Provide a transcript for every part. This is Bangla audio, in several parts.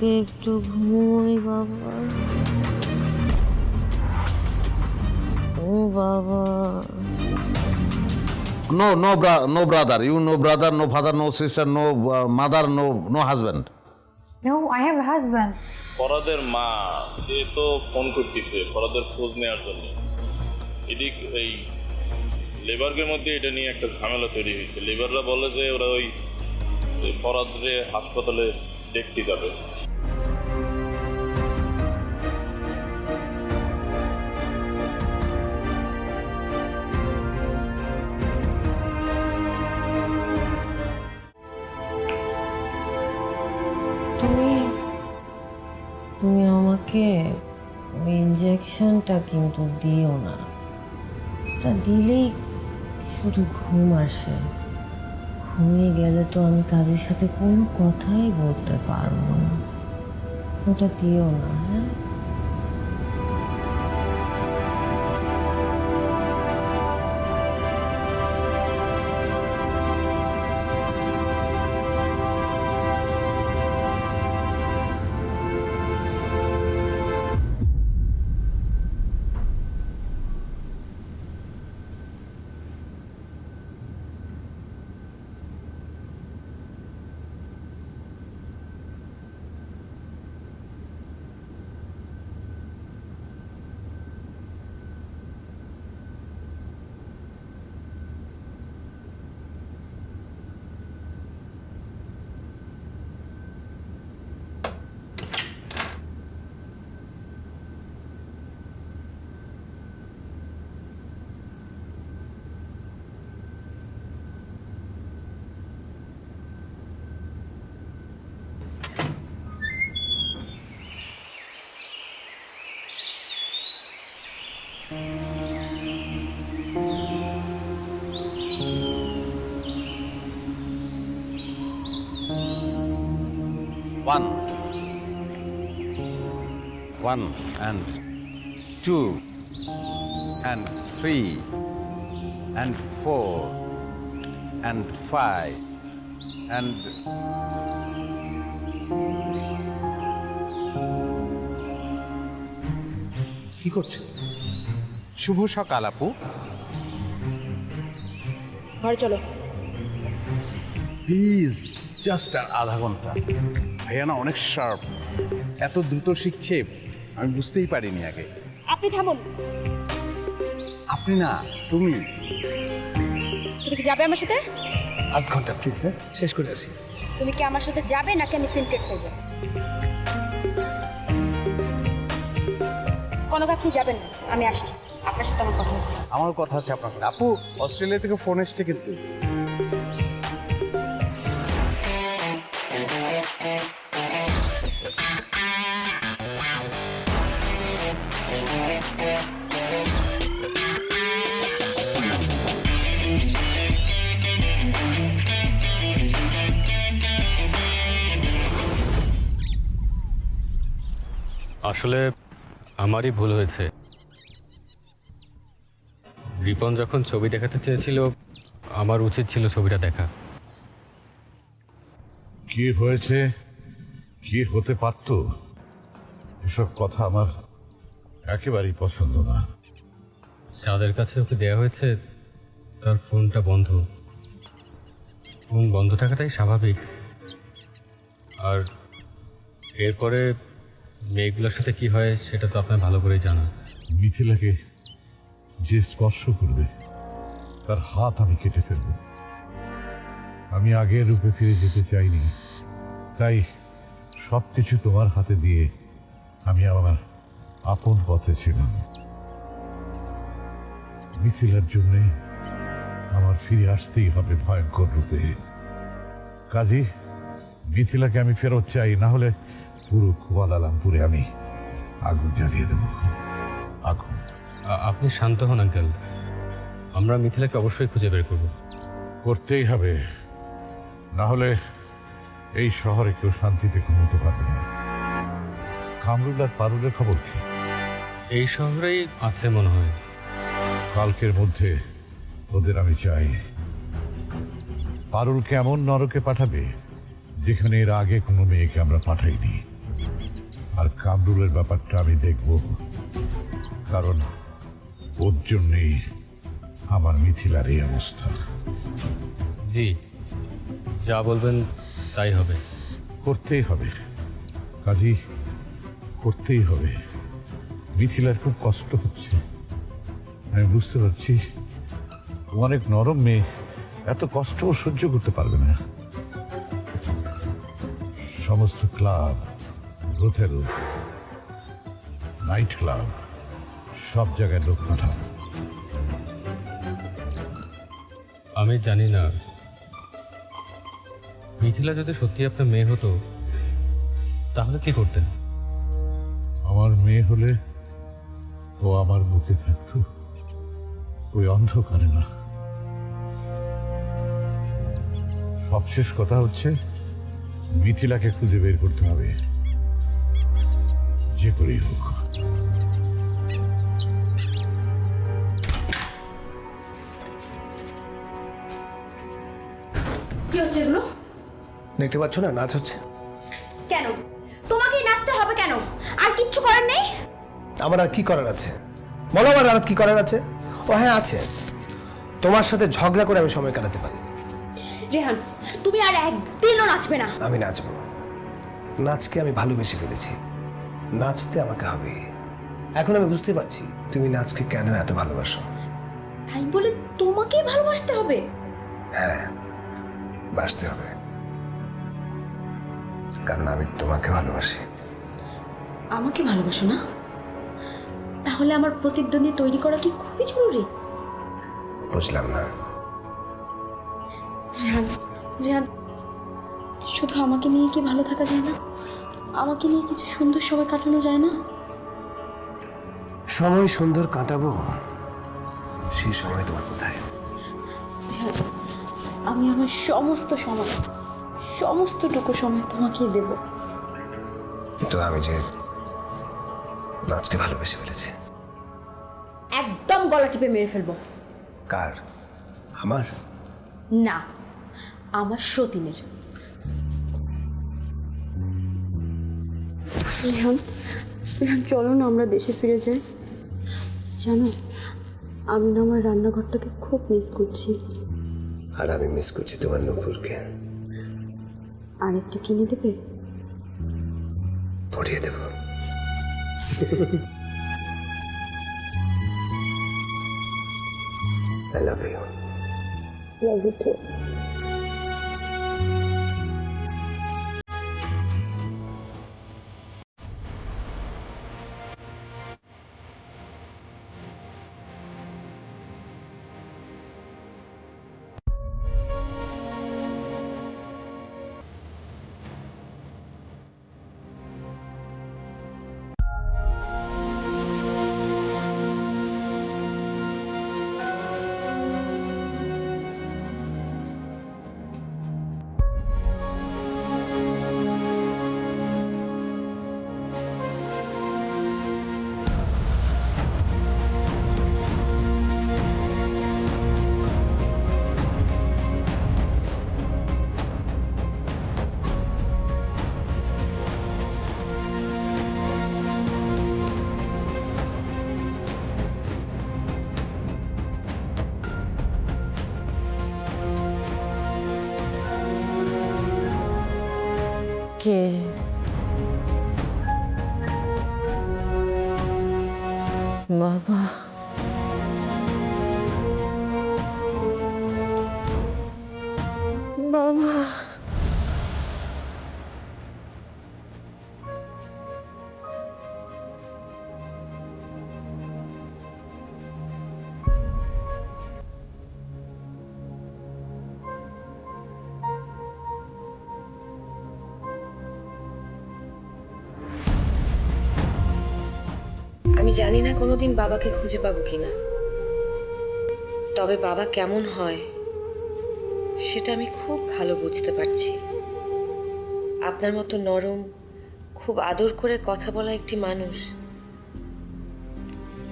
আমি তোমার বুকে একটু ঘুমোই বাবা ও বাবা no no. You no brother, no father, no sister, no uh, no no no husband. No, I have a husband. ফরাদের মা সে তো ফোন করতেছে ফরাদের খোঁজ নেওয়ার জন্য এদিক এই লেবারদের মধ্যে এটা নিয়ে একটা ঝামেলা তৈরি হয়েছে লেবাররা বলে যে ওরা ওই ওই ফরাদরে হাসপাতালে দেখতে যাবে। তুমি তুমি আমাকে ওই ইঞ্জেকশনটা কিন্তু দিও না। তা দিলেই শুধু ঘুম আসে। ঘুমিয়ে গেলে তো আমি কাজের সাথে কোনো কথাই বলতে পারব না। ওটা দিও না হ্যাঁ? One. One and two and three and four and five and কি করছ শুভ সকাল আপু ঘরে চলো প্লিজ জাস্ট আর আধা ঘণ্টা ভাইয়া না অনেক শার্প এত দ্রুত শিখছে আমি বুঝতেই পারিনি আগে। আপনি থামুন। আপনি না তুমি। তুমি কি যাবে আমার সাথে? আধ ঘণ্টা প্লিজ হ্যাঁ? শেষ করে আসি। তুমি কি আমার সাথে যাবে নাকি আমি সিনক্রেট করব কোনো আপনি যাবেন না আমি আসছি। আপনার সাথে আমার কথা আছে। আমার কথা আছে আপনার সাথে। আপু অস্ট্রেলিয়া থেকে ফোন এসছে কিন্তু। আসলে আমারই ভুল হয়েছে। রিপন যখন ছবি দেখাতে চেয়েছিল আমার উচিত ছিল ছবিটা দেখা। কি হয়েছে? কি হতে পারত? এসব কথা আমার একেবারেই পছন্দ না। যাদের কাছে ওকে দেওয়া হয়েছে তার ফোনটা বন্ধ। ফোন বন্ধ থাকাটাই স্বাভাবিক। আর এরপরে মেয়েগুলোর সাথে কি হয় সেটা তো আপনার ভালো করেই জানা মিথিলাকে যে স্পর্শ করবে, তার হাত আমি কেটে ফেলব। আমি আগের রূপে ফিরে যেতে চাইনি। তাই সব কিছু তোমার হাতে দিয়ে আমি আমার আপন পথে ছিলাম। মিথিলার জন্যে আমার ফিরে আসতেই হবে ভয়ঙ্কর রূপে। কাজী মিথিলাকে আমি ফেরত চাই, না হলে পুরো কুয়ালালামপুরে আমি আগুন জ্বালিয়ে দেবো। আগুন। আপনি শান্ত হন আঙ্কেল। আমরা মিথিলাকে অবশ্যই খুঁজে বের করব। করতেই হবে। না হলে এই শহরে কেউ শান্তিতে ঘুমোতে পারবে না। কামরুল আর পারুলের খবর কি? এই শহরেই আছে মনে হয়। কালকের মধ্যে ওদের আমি চাই। পারুলকে এমন নরকে পাঠাবে যেখানে এর আগে কোনো মেয়েকে আমরা পাঠাইনি। আর কামরুলের ব্যাপারটা আমি দেখব। কারণ ওর জন্যেই আমার মিথিলার এই অবস্থা। জি যা বলবেন তাই হবে। করতেই হবে। কাজী করতেই হবে। মিথিলার খুব কষ্ট হচ্ছে। আমি বুঝতে পারছি ও অনেক নরম মেয়ে এত কষ্ট সহ্য করতে পারবে না। সমস্ত ক্লাব হোটেল নাইট ক্লাব সব জায়গায় লোক পাঠান আমি জানি না। মিথিলা যদি সত্যি আপনার মেয়ে হতো তাহলে কি করতেন? আমার মেয়ে হলে ও আমার বুকে থাকতো। ওই অন্ধকারে না। সবশেষ কথা হচ্ছে মিথিলাকে খুঁজে বের করতে হবে। যে করেই হোক। কি হচ্ছে এগুলো? দেখতে পাচ্ছ না নাচ হচ্ছে। কেন? তোমাকেই নাচতে হবে কেন? আর কিচ্ছু করার নেই? আমার আর কি করার আছে? বলো আমার আর কি করার আছে? ও হ্যাঁ আছে। তোমার সাথে ঝগড়া করে আমি সময় কাটাতে পারি। রেহান তুমি আর একদিনও নাচবে না। আমি নাচবো। নাচকে আমি ভালোবেসে ফেলেছি। নাচতে আমাকে হবে। এখন আমি বুঝতে পারছি তুমি নাচকে কেন এত ভালোবাসো। তাই বলে তোমাকেই ভালোবাসতে হবে? হ্যাঁ বাসতে হবে। কারণ আমি তোমাকে ভালোবাসি। আমাকে ভালোবাসো না? তাহলে আমার প্রতিদ্বন্দ্বী তৈরি করা কি খুবই জরুরি? বুঝলাম না। রেহান রেহান শুধু আমাকে নিয়ে কি ভালো থাকা যায় না? আমাকে নিয়ে কিছু সুন্দর সময় কাটানো যায় না? সময় সুন্দর কাটাবো? সেই সময় তোমার কোথায়? আমি আমার সমস্ত সময় সমস্তটুকু সময় তোমাকেই দেব। তো আমি যে নাচকে ভালোবেসে ফেলেছি। একদম গলা টিপে মেরে ফেলব। কার? আমার? না আমার সতীনের। রেহান রেহান চলো না আমরা দেশে ফিরে যাই। জানো আমি না আমার রান্নাঘরটাকে খুব মিস করছি। আর আমি মিস করছি তোমার নুপুরকে। আরেকটা কিনে দেবে? পড়িয়ে দেব। আই লাভ ইউ কে বাবা বাবা আমি জানি না কোনোদিন বাবাকে খুঁজে পাবো কিনা। তবে বাবা কেমন হয়, সেটা আমি খুব ভালো বুঝতে পারছি। আপনার মতো নরম, খুব আদর করে কথা বলা একটি মানুষ,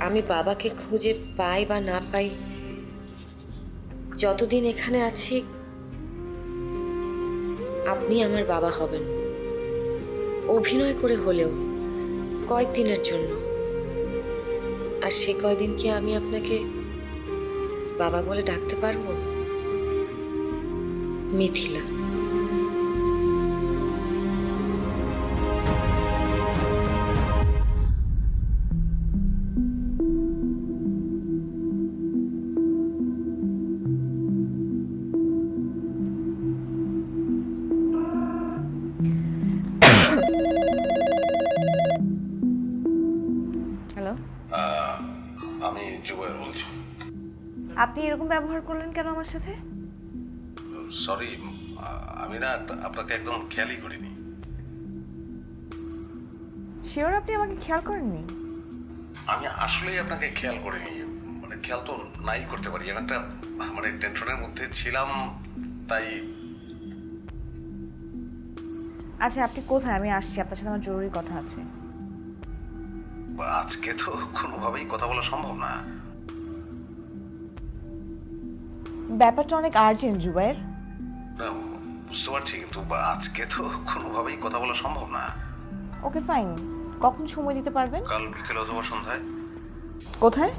আমি বাবাকে খুঁজে পাই বা না পাই, যতদিন এখানে আছি, আপনি আমার বাবা হবেন। অভিনয় করে হলেও, কয়েকদিনের জন্য। আর সে কয়দিন কি আমি আপনাকে বাবা বলে ডাকতে পারব? মিথিলা। ব্যবহার করলেন কেন আমার সাথে? সরি আমি না আপনাকে একদম খেয়ালই করিনি। শিওর আপনি আমাকে খেয়াল করেননি? আমি আসলেই আপনাকে খেয়াল করিনি। মানে খেয়াল তো নাই করতে পারি। একটা মানে টেনশনের মধ্যে ছিলাম তাই আচ্ছা আপনি কোথায়? আমি আসছি আপনার সাথে আমার জরুরি কথা আছে। আজকে তো কোনোভাবেই কথা বলা সম্ভব না। ব্যাপারটা অনেক আর্জেন্ট জুবাইর। না, বুঝতে পারছি কিন্তু আজকে তো কোনোভাবেই কথা বলা সম্ভব না। ওকে ফাইন কখন সময় দিতে পারবেন? কাল বিকেল অথবা সন্ধ্যায়। কোথায়?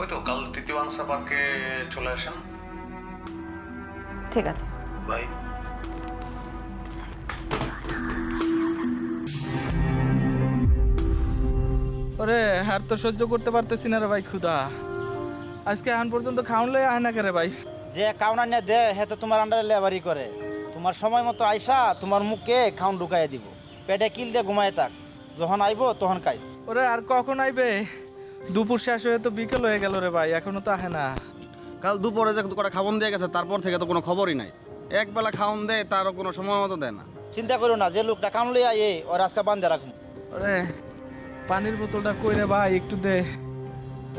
ওই তো কাল তৃতীয় আনসা পার্কে চলে আসেন। ঠিক আছে। বাই। ওরে আর তো সহ্য করতে পারতেছি না রে ভাই ক্ষুদা আজকে এখন পর্যন্ত খাওয়ান লই আয় না কে রে ভাই? যে কাউনা নিয়ে দে হে তো তোমার আন্ডারে লেবারি করে। তোমার সময় মতো আইসা তোমার মুখে খাউন ঢুকাই দিব। পেটে কিল দিয়ে ঘুমায় থাক। যখন আইব তখন খাইস। ওরে আর কখন আইবে? দুপুর শেষ হয়ে তো বিকেল হয়ে গেল রে ভাই এখনও তো আহে না। কাল দুপুরে যে কটা খাবন দিয়ে গেছে তারপর থেকে তো কোনো খবরই নাই। এক বেলা খাওন দেয় তারও কোনো সময় মতো দেয় না। চিন্তা করো না যে লোকটা কাউন লই আইয়ে ওর আজকে বান্ধে রাখব ওরে পানির বোতলটা কই রে ভাই? একটু দে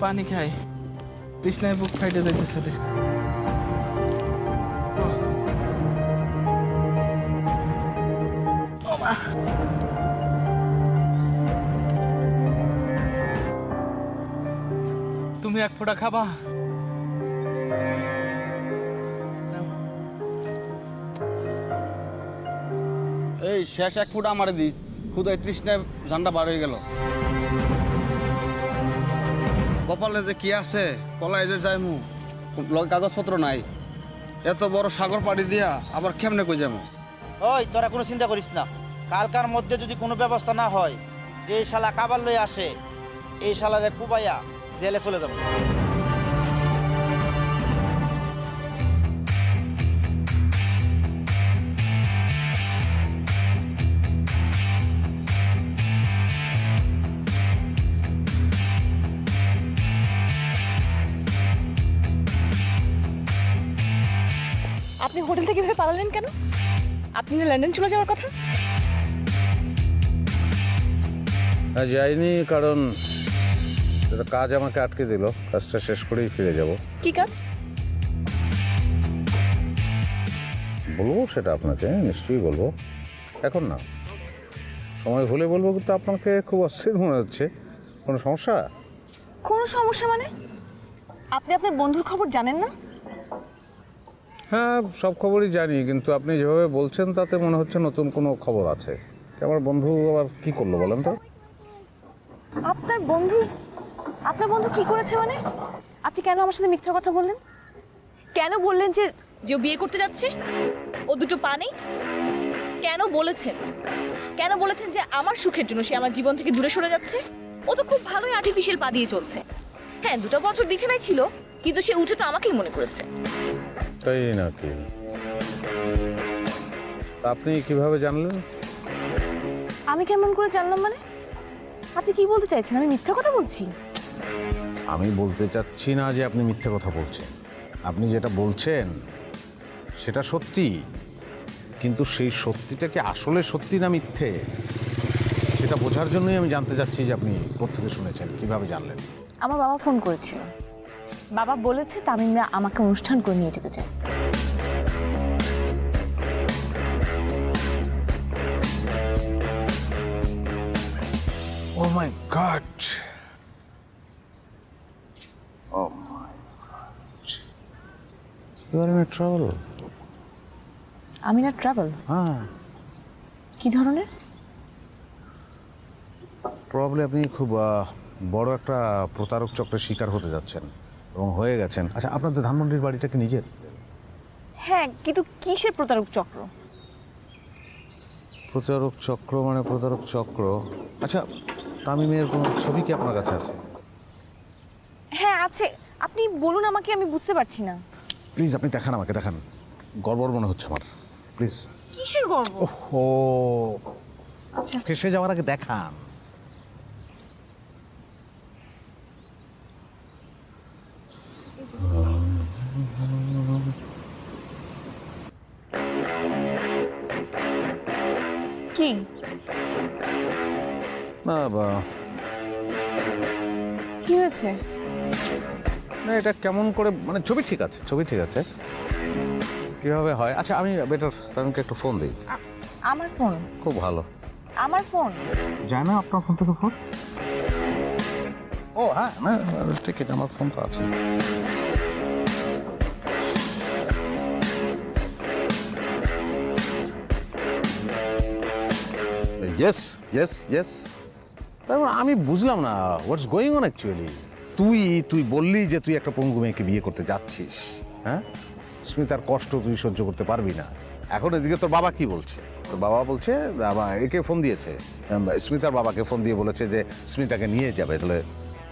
পানি খাই। তৃষ্ণায় বুক ফাইটে যাইতেছে তুমি এক ফোঁটা খাবা। এই শেষ এক ফুট আমারে দিস। খুদাই তৃষ্ণায় ঝান্ডা বার হয়ে গেল। কপালে যে কি আছে কলাই যে যাই মু লগে কাগজপত্র নাই। এত বড় সাগর পাড়ি দিয়া আবার কেমনে কই যাব? ওই তোরা কোনো চিন্তা করিস না। কালকার মধ্যে যদি কোনো ব্যবস্থা না হয়, যে এই শালা কাবার লই আসে, এই শালারে কুবাইয়া জেলে চলে যাব। আপনি হোটেল থেকে ভেবে পালালেন কেন? আপনি লন্ডন চলে যাওয়ার কথা। যাইনি কারণ একটা কাজ আমাকে আটকে দিল। কাজটা শেষ করেই ফিরে যাব। কি কাজ? বলব সেটা আপনাকে নিশ্চয়ই বলব। এখন না। সময় হলে বলব কিন্তু আপনাকে খুব অস্থির মনে হচ্ছে। কোনো সমস্যা? কোনো সমস্যা মানে? আপনি আপনার বন্ধুর খবর জানেন না? হ্যাঁ সব খবরই জানি কিন্তু আপনি যেভাবে বলছেন তাতে মনে হচ্ছে নতুন কোনো খবর আছে। আমার বন্ধু আবার কি করল বলেন তো? আপনার বন্ধু? আপনার বন্ধু কি করেছে মানে? আপনি কেন আমার সাথে মিথ্যা কথা বললেন? কেন বললেন যে যে ও বিয়ে করতে যাচ্ছে? ও দুটো পা নেই? কেন বলেছেন? কেন বলেছেন যে আমার সুখের জন্য সে আমার জীবন থেকে দূরে সরে যাচ্ছে? ও তো খুব ভালোই আর্টিফিশিয়াল পা দিয়ে চলছে। হ্যাঁ দুটো বছর বিছানায় ছিল কিন্তু সে উঠে তো আমাকেই মনে করেছে। তাই নাকি? আপনি কীভাবে জানলেন? আমি কেমন করে জানলাম মানে? আপনি কি বলতে চাইছেন? আমি মিথ্যা কথা বলছি। আমি বলতে চাচ্ছি না যে আপনি মিথ্যে কথা বলছেন। আপনি যেটা বলছেন সেটা সত্যি। কিন্তু সেই সত্যিটা কি আসলে সত্যি না মিথ্যে? সেটা বোঝার জন্যই আমি জানতে চাচ্ছি যে আপনি কোথেকে শুনেছেন কীভাবে জানলেন? আমার বাবা ফোন করেছিল। বাবা বলেছে তামিমরা আমাকে অনুষ্ঠান করে নিয়ে যেতে চায়। ও my god you are in travel Amina travel হ্যাঁ কি ধরনের? প্রবাবলি আপনি খুব বড় একটা প্রতারক চক্রের শিকার হতে যাচ্ছেন এবং হয়ে গেছেন। আচ্ছা আপনাদের ধানমন্ডির বাড়িটা কি নিজের? হ্যাঁ কিন্তু কিসের প্রতারক চক্র? প্রতারক চক্র মানে প্রতারক চক্র। আচ্ছা তামিমের কোনো ছবি কি আপনার কাছে আছে? হ্যাঁ আছে। আপনি বলুন আমাকে আমি বুঝতে পারছি না। প্লিজ আপনি দেখান আমাকে দেখান। গড়বড় মনে হচ্ছে আমার। প্লিজ কিসের গর্ব? ও আচ্ছা। ফেসে যাওয়ার আগে দেখান। কি? না বা কি হয়েছে? না এটা কেমন করে মানে ছবি ঠিক আছে ছবি ঠিক আছে। কীভাবে হয়? আচ্ছা আমি বেটার তাদেরকে একটু ফোন দিই। আমার ফোন খুব ভালো। আমার ফোন যায় না আপনার ফোন থেকে ফোন ও হ্যাঁ না ঠিক আছে আমার ফোন তো আছে। ইয়েস ইয়েস ইয়েস তারপর আমি বুঝলাম না হোয়াটস গোয়িং অন অ্যাকচুয়ালি তুই তুই বললি যে তুই একটা পঙ্গু মেয়েকে বিয়ে করতে যাচ্ছিস হ্যাঁ? স্মিতার কষ্ট তুই সহ্য করতে পারবি না। এখন এদিকে তোর বাবা কি বলছে? তোর বাবা বলছে, বাবা, একে ফোন দিয়েছে। স্মিতার বাবাকে ফোন দিয়ে বলেছে যে স্মিতাকে নিয়ে যাবে। তাহলে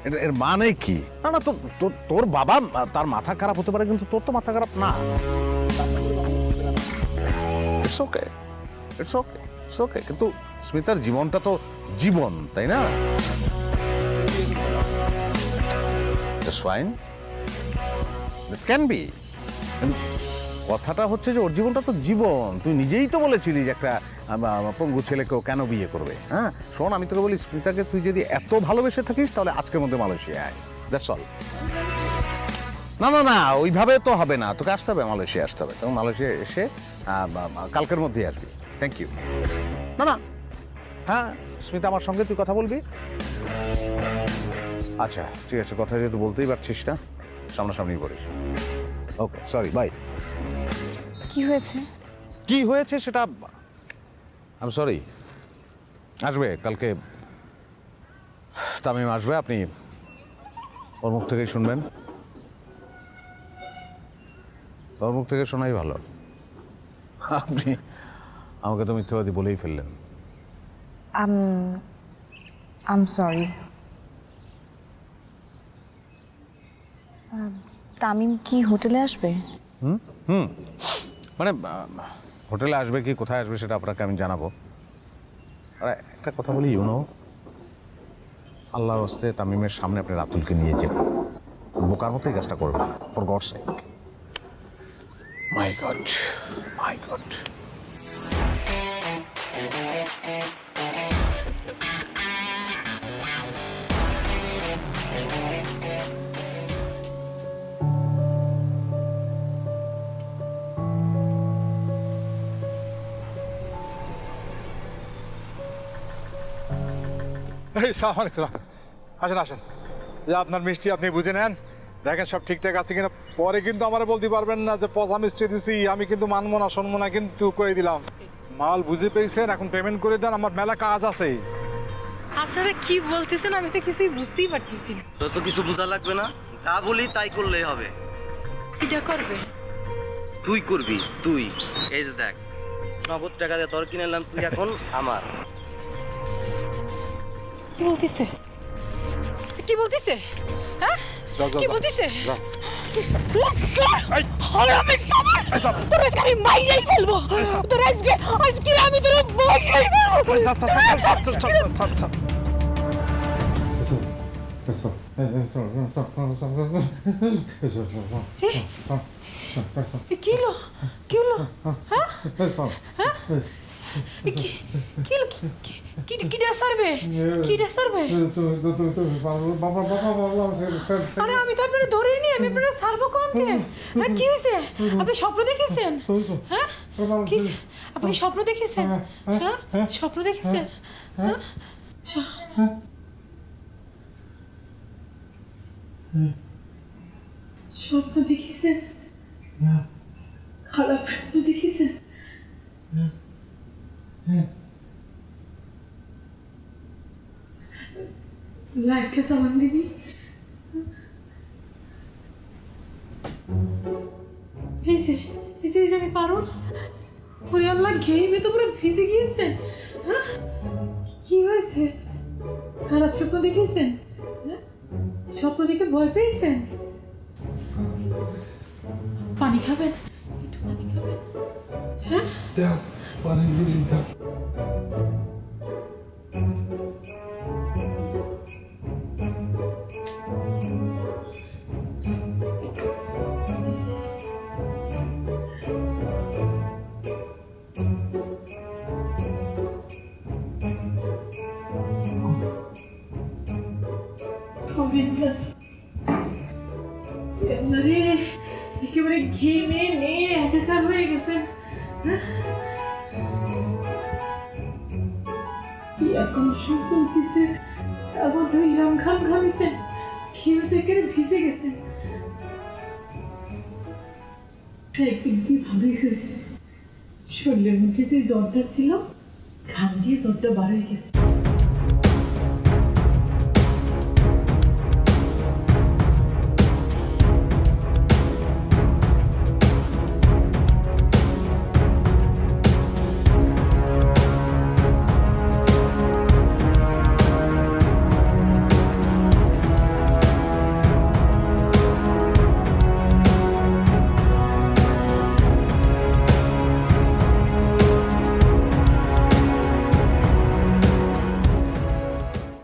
এটা এর মানে কি? না না, তোর তোর বাবা তার মাথা খারাপ হতে পারে, কিন্তু তোর তো মাথা খারাপ না। ইটস ওকে ইটস ওকে ওকে কিন্তু স্মিতার জীবনটা তো জীবন, তাই না? ক্যান বি কথাটা হচ্ছে যে ওর জীবনটা তো জীবন। তুই নিজেই তো বলেছিলি যে একটা পঙ্গু ছেলেকেও কেন বিয়ে করবে হ্যাঁ? শোন, আমি তোকে বলি, স্মিতাকে তুই যদি এত ভালোবেসে থাকিস, তাহলে আজকের মধ্যে মালয়েশিয়া আয়। দ্যাটস অল না না না, ওইভাবে তো হবে না। তোকে আসতে হবে মালয়েশিয়া আসতে হবে। তখন মালয়েশিয়া এসে কালকের মধ্যেই আসবি। থ্যাংক ইউ না না হ্যাঁ স্মিতা আমার সঙ্গে তুই কথা বলবি? আচ্ছা ঠিক আছে কথা যেহেতু বলতেই পারছিস না সামনাসামনি করিস ওকে সরি বাই কি হয়েছে? কি হয়েছে সেটা আমি সরি আসবে কালকে তামিম আসবে আপনি ওর মুখ থেকেই শুনবেন। ওর মুখ থেকে শোনাই ভালো। আপনি আমাকে তো মিথ্যাবাদী বলেই ফেললেন। আম আম সরি তামিম কি হোটেলে আসবে? হুম? হুম। মানে হোটেলে আসবে কি কোথায় আসবে সেটা আপনাকে আমি জানাব। আর একটা কথা বলি ইউনো আল্লাহর হস্তে তামিমের সামনে আপনি রাতুলকে নিয়ে যাবেন বোকার মতো এই কাজটা করবেন for god sake my god my god এই সালাম আলাইকুম আসেন আসেন। যে আপনার মিষ্টি আপনি বুঝে নেন। দেখেন সব ঠিকঠাক আছে কিনা। পরে কিন্তু আমার বলতে পারবেন না যে পচা মিষ্টি দিছি আমি কিন্তু মানবো না শুনব না কিন্তু করে দিলাম। মাল বুঝে পেয়েছেন এখন পেমেন্ট করে দেন আমার মেলা কাজ আছে। আপনারা কি বলতেছেন আমি তো কিছুই বুঝতেই পারতেছি না। তো কিছু বোঝা লাগবে না। যা বলি তাই করলেই হবে। এটা করবে? তুই করবি তুই। এই যে দেখ নগদ টাকা দিয়ে তোর কিনে নিলাম তুই এখন আমার। কি বলতেছে? কি বলতেছে? হ্যাঁ? কি। বলতেছে? কি হলো? কি হলো? হ্যাঁ? হ্যাঁ? কি কি হলো? কি- সারবে? সারবে? আরে আমি তো আপনারা ধরেই নি আমি আপনারা সারবো কোন দিয়ে? হ্যাঁ কি হয়েছে আপনি স্বপ্ন দেখেছেন? হ্যাঁ? কি আপনি স্বপ্ন দেখেছেন? হ্যাঁ স্বপ্ন দেখেছেন? হ্যাঁ। স্বপ্ন দেখেছেন? খারাপ স্বপ্ন দেখেছেন? লাইটটা সামান দিবি? এই যে যে আমি পারো ওরে আল্লাহ ঘেমে তো পুরো ভিজে গিয়েছে। হ্যাঁ? কি হয়েছে? খারাপ স্বপ্ন দেখেছেন? হ্যাঁ? স্বপ্ন দেখে ভয় পেয়েছেন? পানি খাবেন? একটু পানি খাবেন? হ্যাঁ? গোবিন্দা তো একেবারে ভিজে গেছে। একদিন ভালোই হয়েছে। শরীরের মধ্যে যে জ্বরটা ছিল, ঘাম দিয়ে জ্বরটা বার হয়ে গেছে।